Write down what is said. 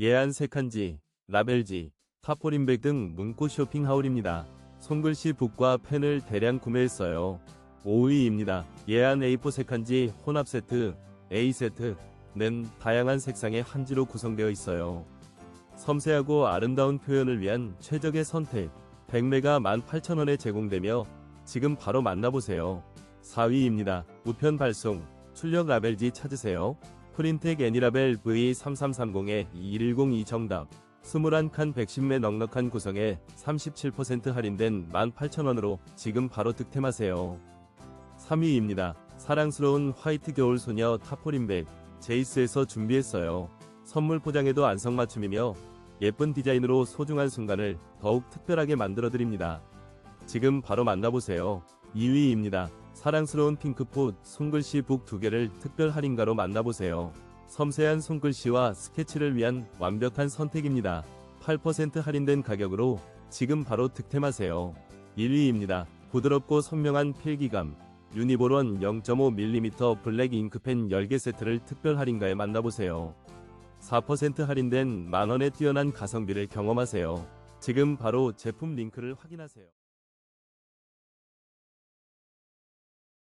예안 세칸지, 라벨지, 타포린백 등 문구 쇼핑 하울입니다. 손글씨 북과 펜을 대량 구매했어요. 5위입니다. 예안 A4 세칸지 혼합 세트, A 세트는 다양한 색상의 한지로 구성되어 있어요. 섬세하고 아름다운 표현을 위한 최적의 선택. 100매가 18,000원에 제공되며 지금 바로 만나보세요. 4위입니다. 우편 발송, 출력 라벨지 찾으세요. 프린텍 애니라벨 V3330에 2102 정답. 21칸 110매 넉넉한 구성에 37% 할인된 18,000원으로 지금 바로 득템하세요. 3위입니다. 사랑스러운 화이트 겨울 소녀 타포린백 제이스에서 준비했어요. 선물 포장에도 안성맞춤이며 예쁜 디자인으로 소중한 순간을 더욱 특별하게 만들어드립니다. 지금 바로 만나보세요. 2위입니다. 사랑스러운 핑크풋 손글씨 북 두 개를 특별 할인가로 만나보세요. 섬세한 손글씨와 스케치를 위한 완벽한 선택입니다. 8% 할인된 가격으로 지금 바로 득템하세요. 1위입니다. 부드럽고 선명한 필기감 유니볼원 0.5mm 블랙 잉크펜 10개 세트를 특별 할인가에 만나보세요. 4% 할인된 만원의 뛰어난 가성비를 경험하세요. 지금 바로 제품 링크를 확인하세요.